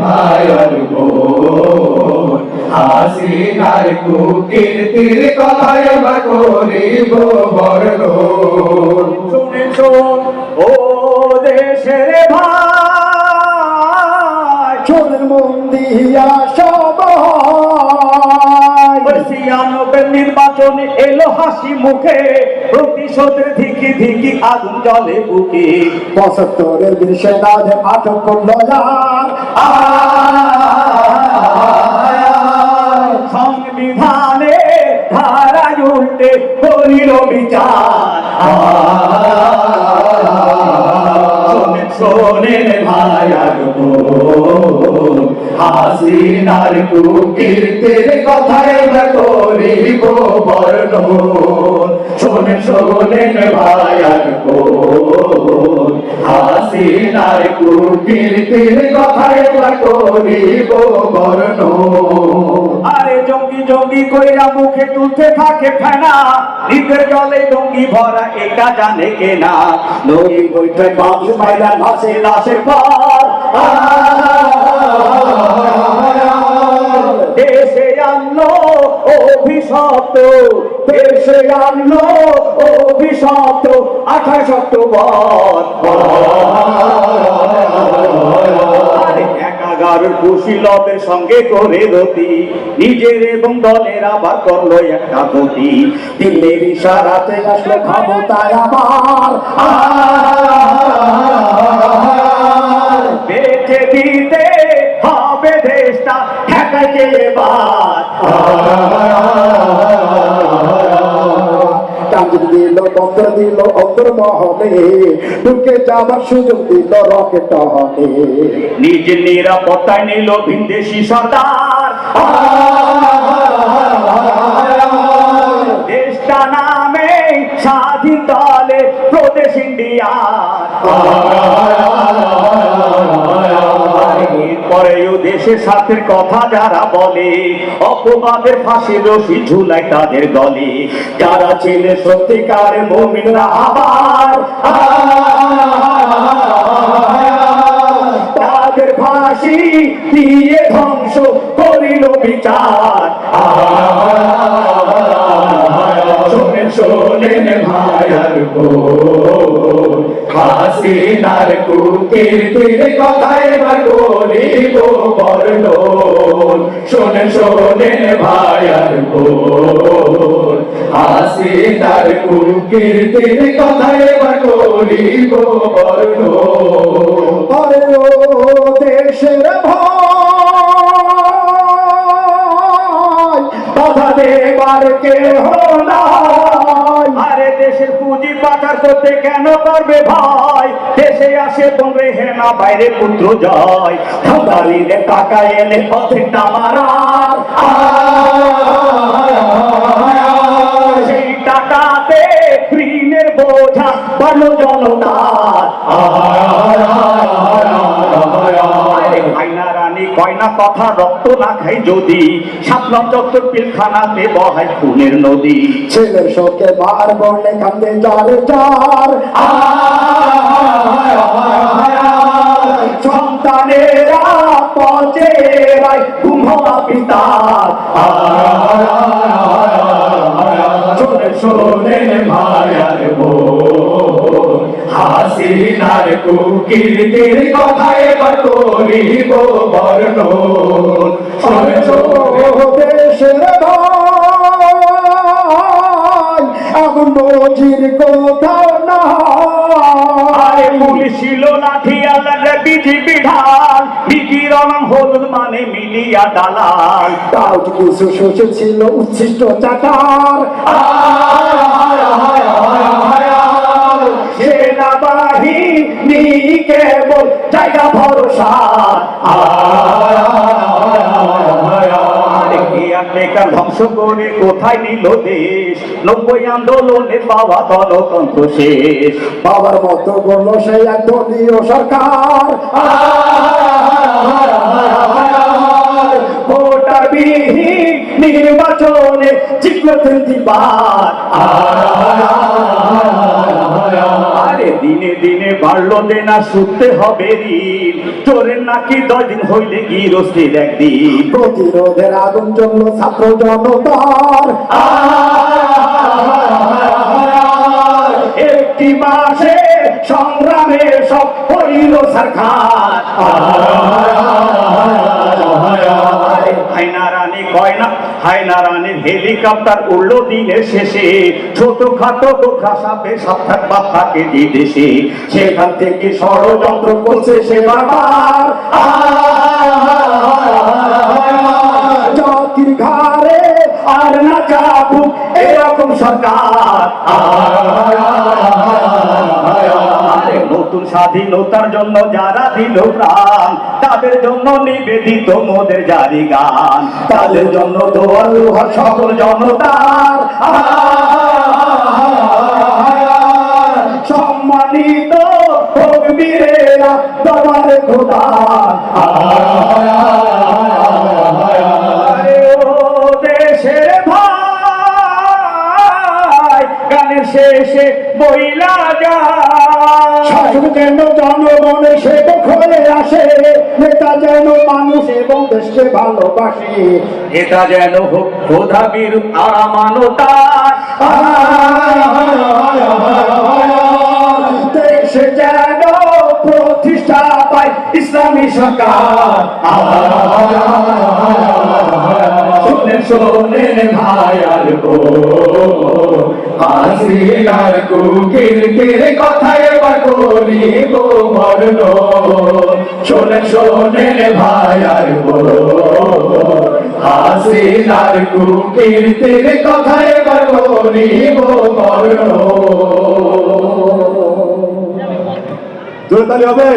ভাইয়ার বোন হাসিনার কুকীর্তির কথায় আমরা করিব বর্ণন শুনে শোন ও দেশের ভাই চোরের দিয়া সবাই ছিয়ানব্বই নির্বাচনে এলো হাসি মুখে। প্রতিশোধের ধিকি ধিকি আগুন জলে বুকে। পঁচাত্তরের সেনাদের পাঠক করল সংবিধানে ধারা উল্টে করিল বিচার। ভাইয়ার বোন হাসিনার কুকীর্তির কথায় করিব বর্ণন। শোনেন শোনেন ভাইয়ার হাসিনার কুকীর্তির কথায় করিব বর্ণন। আরে জঙ্গি জঙ্গি কইরা মুখে তুলতে থাকে ফেনা। নিজের জলে জঙ্গি ভরা, এটা জানে কেনা নদী বইতে বাবু মাইরা ভাসে লাশের পর। দেশে আনলো অভিশপ্ত, দেশে আনলো অভিশপ্ত, আঠাশ অক্টোবর। একাগারের কুশীলদের সঙ্গে করে রতি নিজের এবং দলের আবার করল একটা গতি দিল্লির ইশারাতে আসলো ক্ষমতায় আবার। বেঁচে দিতে হবে দেশটা এবার। টাঙ্গির দিল, বন্দর দিল, অন্তর মহলে। ঢুকে যাবার সুযোগ দিল রকেট নিরাপত্তায় নিল সর্দার নামে স্বাধীন দলে প্রদেশ দেশের সাথে কথা যারা বলে, অপবাদের ফাঁসি রশি ঝুলাই তাদের গলে। যারা ছেলে সত্যিকার মমিনরা আবার তাদের ফাঁসি দিয়ে ধ্বংস করিল বিচার। শোনেন বোন। হাসিনার কুকীর্তির কথায় আমরা করিব বর্ণন। শোনেন শোনেন বোন। হাসিনার কুকীর্তির কথায় আমরা করিব ও দেশের ভাই বাধা দেবার আরে দেশের পুঁজি পাচার করতে কেন করবে ভাই? দেশে আসে তোমরে হেনা, বাইরে পুত্র যায়। টাকা এলে পথে মারার। কয়না কথা রক্ত না খাই যদি, সাতলাম চত্বর পিলখানাতে বহাই খুনের নদী। ছেলের শোকে বার বর্ণে কান্দে যার যার। সন্তানেরা পচে ঘুমা পিতার। শোনেন শোনেন ভাইয়ার বোন। হাসিনার কুকীর্তির কথায় এবার করিব ও দেশের ভাই এমন নজির কোথাও আরে নাই পুলিশ ছিল লাঠি ঢাল বিকিরণ হলুদ মানে মিলিয়া দালাল। তাও কিছু শোষে ছিল উচ্ছিষ্ট চাটার ধ্বংস করে কোথায় নিল দেশ? নব্বই আন্দোলনে শেষ। বাবার মতো গণ সেই এক দলীয় সরকার। ভোটার বিহীন নির্বাচনে জিতল আরে দিনে দিনে বাড়লো দেনা শুনতে হবে ঋণ চোরের নাকি দশ দিন হইলে গিরস্তির একদিন প্রতিরোধের আগুন জন্য ছাত্র জনতার একটি মাসে সংগ্রামে সব হইল সরকার হাইনা রানী কয়না হাইনা রানীর হেলিকপ্টার উড়লো দিনের শেষে। ছোট খাটো গোখা সাপে সাক্ষাৎ বাপ্পাকে বিদেশে সেখান থেকে ষড়যন্ত্র করছে সে বাবার জাতির আর না যাবুক এরকম সরকার। নতুন স্বাধীনতার জন্য যারা দিল প্রাণ তাদের জন্য নিবেদিত মোদের জারি গান। তাদের জন্য দোয়ার সকল জনতার সম্মানিত তোমার খোদা ভাই গানের শেষে বইলা যা শাসক যেন জনগণের সেবক হয়ে আসে। নেতা যেন মানুষ এবং দেশকে ভালোবাসে। এটা যেন হোক আমানতা। দেশে যেন প্রতিষ্ঠা পায় ইসলামী সরকার। শোনেন শোনেন আর গো হাসিনার কুকির তীর কথা এবার করিব বর্ণ শোনেন শোনেন ভাই গো জোরে তালি হবে